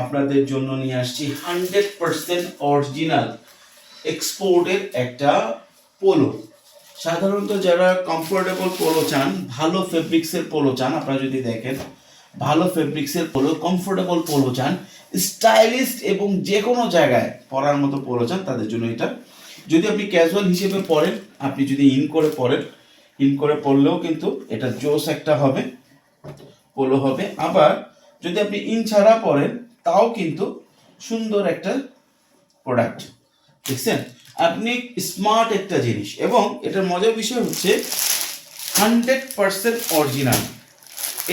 আপনাদের জন্য নিয়ে আসছি হান্ড্রেড পার্সেন্ট অরিজিনাল এক্সপোর্টের একটা পোলো। সাধারণত যারা কমফোর্টেবল পোলো চান, ভালো ফেব্রিক্সের পোলো চান, আপনারা যদি দেখেন, ভালো ফেব্রিক্সের পোলো কমফোর্টেবল পোলো চান স্টাইলিস্ট এবং যে কোনো জায়গায় পরার মতো পোলো চান, তাদের জন্য এটা যদি আপনি ক্যাজুয়াল হিসেবে পরেন আপনি যদি ইন করে পরেন ইন করে পরলেও কিন্তু এটা জোস একটা হবে, পোলো হবে। আবার যদি আপনি ইন ছাড়া পরেন তাও কিন্তু সুন্দর একটা প্রোডাক্ট দেখছেন? আপনি স্মার্ট একটা জিনিস এবং এটার মজার বিষয় হচ্ছে হান্ড্রেড পার্সেন্ট অরিজিনাল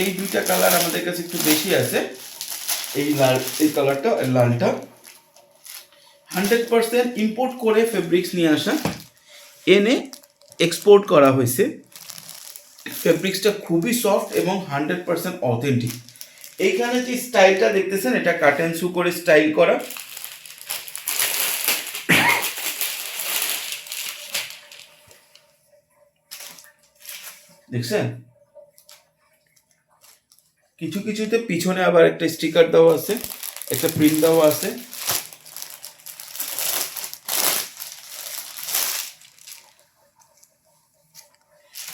এই দুইটা কালার আমাদের কাছে একটু বেশি আছে। এই লাল, এই কালারটা লালটা হান্ড্রেড পার্সেন্ট ইম্পোর্ট করে ফেব্রিক্স নিয়ে আসা। এনে এক্সপোর্ট করা হয়েছে। ফেব্রিক্সটা খুবই সফট এবং হান্ড্রেড পার্সেন্ট অথেন্টিক এইখানে যে স্টাইলটা দেখতেছেন, এটা কাটেন সু করে স্টাইল করা। দেখছেন? কিছু কিছুতে পিছনে আবার একটা স্টিকার দেওয়া আছে, একটা প্রিন্ট দেওয়া আছে।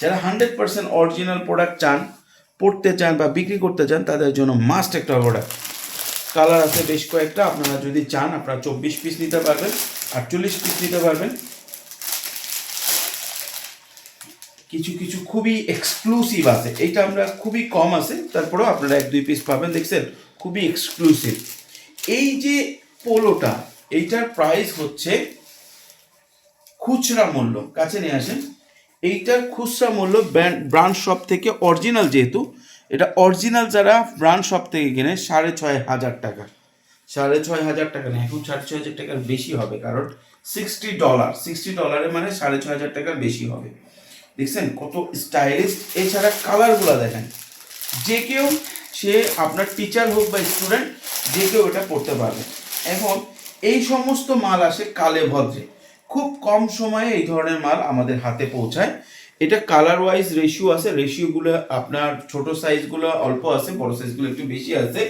যারা হান্ড্রেড পার্সেন্ট অরিজিনাল প্রোডাক্ট চান, পড়তে চান বা বিক্রি করতে চান, তাদের জন্য মাস্ট একটা প্রোডাক্ট কালার আছে বেশ কয়েকটা, আপনারা যদি চান, আপনারা চব্বিশ পিস নিতে পারবেন, আটচল্লিশ পিস নিতে পারবেন। কিছু কিছু খুবই এক্সক্লুসিভ আছে, এইটা আমরা খুবই কম আছে, তারপরেও আপনারা এক, দুই পিস পাবেন, দেখছেন? খুবই এক্সক্লুসিভ এই যে পোলোটা, এইটার প্রাইস হচ্ছে খুচরা মূল্য, কাছে নিয়ে আসেন এইটার খুচরা মূল্য ব্র্যান্ড শপ থেকে অরিজিনাল যেহেতু, এটা অরিজিনাল যারা ব্রান্ড শপ থেকে কিনে সাড়ে ছয় হাজার টাকা। সাড়ে ছয় হাজার টাকা না এখন সাড়ে ছয় হাজার টাকার বেশি হবে, কারণ সিক্সটি ডলার সিক্সটি ডলারে মানে সাড়ে ছয় হাজার টাকার বেশি হবে। দেখছেন কত স্টাইলিশ এছাড়া কালারগুলো দেখেন। যে কেউ, সে আপনার টিচার হোক বা স্টুডেন্ট যে কেউ এটা পড়তে পারবে। এখন এই সমস্ত মাল আসে কালে ভদ্রে খুব কম সময়ে এই ধরনের মাল আমাদের হাতে পৌঁছায়। এটা কালার ওয়াইজ রেশিও আছে রেশিওগুলো আপনার ছোট সাইজগুলো অল্প আছে, বড় সাইজগুলো একটু বেশি আছে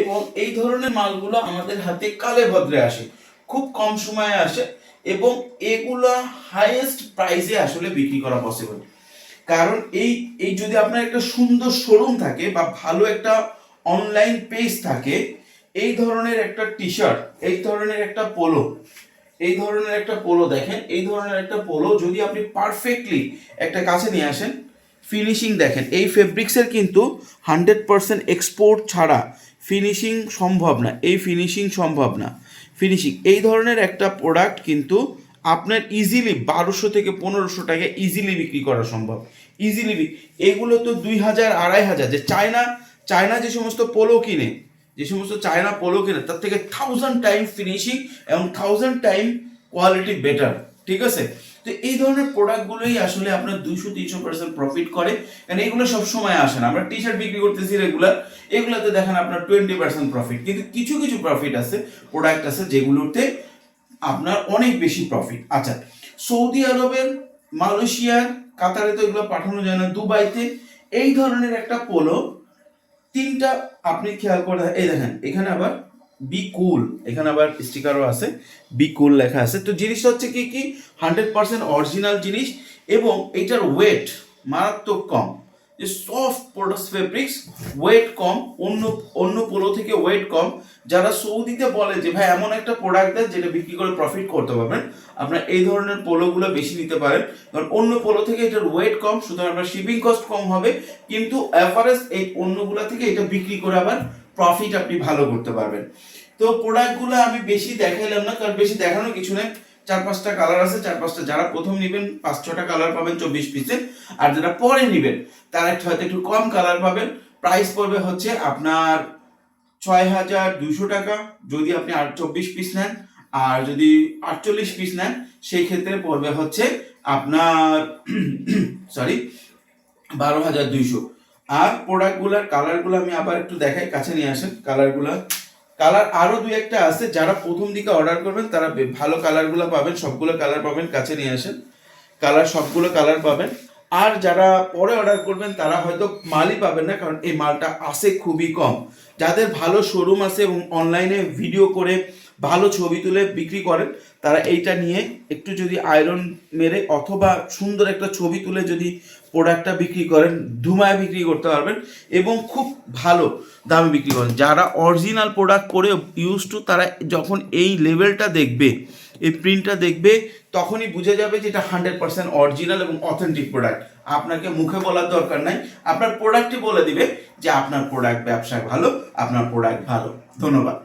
এবং এই ধরনের মালগুলো আমাদের হাতে কালে ভদ্রে আসে, খুব কম সময়ে আসে এবং এগুলা হাইয়েস্ট প্রাইসে আসলে বিক্রি করা পসিবল কারণ এই এই যদি আপনার একটা সুন্দর শোরুম থাকে বা ভালো একটা অনলাইন পেজ থাকে, এই ধরনের একটা টি শার্ট এই ধরনের একটা পোলো এই ধরনের একটা পোলো দেখেন, এই ধরনের একটা পোলো যদি আপনি পারফেক্টলি একটা কাছে নিয়ে আসেন ফিনিশিং দেখেন, এই ফেব্রিক্সের কিন্তু হান্ড্রেড পারসেন্ট এক্সপোর্ট ছাড়া ফিনিশিং সম্ভব না, এই ফিনিশিং সম্ভব না। ফিনিশিং এই ধরনের একটা প্রোডাক্ট কিন্তু আপনার ইজিলি বারোশো থেকে পনেরোশো টাকা ইজিলি বিক্রি করা সম্ভব। ইজিলি এগুলো তো দুই হাজার আড়াই হাজার, যে চায়না চায়না যে সমস্ত পোলো কিনে যে সমস্ত চায়না পোলো কিনে তার থেকে থাউজেন্ড টাইম ফিনিশিং এবং থাউজেন্ড টাইম কোয়ালিটি বেটার ঠিক আছে? তো এই ধরনের প্রোডাক্টগুলোই আসলে আপনার দুশো তিনশো পার্সেন্ট প্রফিট করে। কারণ এগুলো সবসময় আসে না। আমরা টি শার্ট বিক্রি করতেছি রেগুলার এগুলোতে দেখেন আপনার টোয়েন্টি পার্সেন্ট প্রফিট কিন্তু কিছু কিছু প্রফিট আছে প্রোডাক্ট আছে যেগুলোতে আপনার অনেক বেশি প্রফিট আচ্ছা সৌদি আরবের, মালয়েশিয়ার, কাতারে তো এগুলো পাঠানো যায় না, দুবাইতে এই ধরনের একটা পোলো তিনটা আপনি খেয়াল করে এই দেখেন, এখানে আবার বি কুল এখানে আবার স্টিকারও আছে বি কুল লেখা আছে। তো জিনিসটা হচ্ছে কি কি? হান্ড্রেড পার্সেন্ট অরিজিনাল জিনিস এবং এটার ওয়েট মারাত্মক কম। যে সফট প্রোডাক্টস ফেব্রিক্স ওয়েট কম, অন্য অন্য পোলো থেকে ওয়েট কম। যারা সৌদিতে বলে যে, ভাই, এমন একটা প্রোডাক্ট দেয় যেটা বিক্রি করে প্রফিট করতে পারবেন। আপনার এই ধরনের পোলোগুলো বেশি নিতে পারেন। কারণ অন্য পোলো থেকে এটার ওয়েট কম, সুতরাং আপনার শিপিং কস্ট কম হবে। কিন্তু অ্যাভারেজ এই অন্যগুলো থেকে এটা বিক্রি করে আবার প্রফিট আপনি ভালো করতে পারবেন। তো প্রোডাক্টগুলো আমি বেশি দেখাইলাম না, কারণ বেশি দেখানোর কিছু নেই। চার পাঁচটা কালার আছে, চার পাঁচটা। যারা প্রথম নেবেন, পাঁচ ছটা কালার পাবেন চব্বিশ পিসে আর যারা পরে নেবেন, তারা একটু হয়তো একটু কম কালার পাবেন। প্রাইস পড়বে হচ্ছে আপনার ছয় হাজার দুশো টাকা। যদি আপনি আট চব্বিশ পিস নেন, আর যদি আটচল্লিশ পিস নেন, সেই ক্ষেত্রে পড়বে হচ্ছে আপনার সরি বারো হাজার দুইশো। আর প্রোডাক্টগুলোর কালারগুলো আমি আবার একটু দেখাই, কাছে নিয়ে আসেন। কালারগুলো কালার আরও দুই একটা আছে, যারা প্রথম দিকে অর্ডার করবেন, তারা ভালো কালারগুলো পাবেন, সবগুলো কালার পাবেন, কাছে নিয়ে আসেন। কালার সবগুলো কালার পাবেন। আর যারা পরে অর্ডার করবেন, তারা হয়তো মালই পাবেন না, কারণ এই মালটা আসে খুবই কম। যাদের ভালো শোরুম আছে এবং অনলাইনে ভিডিও করে ভালো ছবি তুলে বিক্রি করেন, তারা এইটা নিয়ে একটু যদি আয়রন মেরে অথবা সুন্দর একটা ছবি তুলে যদি প্রোডাক্টটা বিক্রি করেন, ধুমায় বিক্রি করতে পারবেন এবং খুব ভালো দামে বিক্রি করেন। যারা অরিজিনাল প্রোডাক্ট করে ইউজ টু তারা যখন এই লেভেলটা দেখবে, এই প্রিন্টটা দেখবে, তখনই বুঝে যাবে যে এটা হান্ড্রেড পার্সেন্ট অরিজিনাল এবং অথেন্টিক প্রোডাক্ট আপনাকে মুখে বলার দরকার নাই। আপনার প্রোডাক্টই বলে দিবে যে আপনার প্রোডাক্ট ব্যবসায় ভালো, আপনার প্রোডাক্ট ভালো। ধন্যবাদ।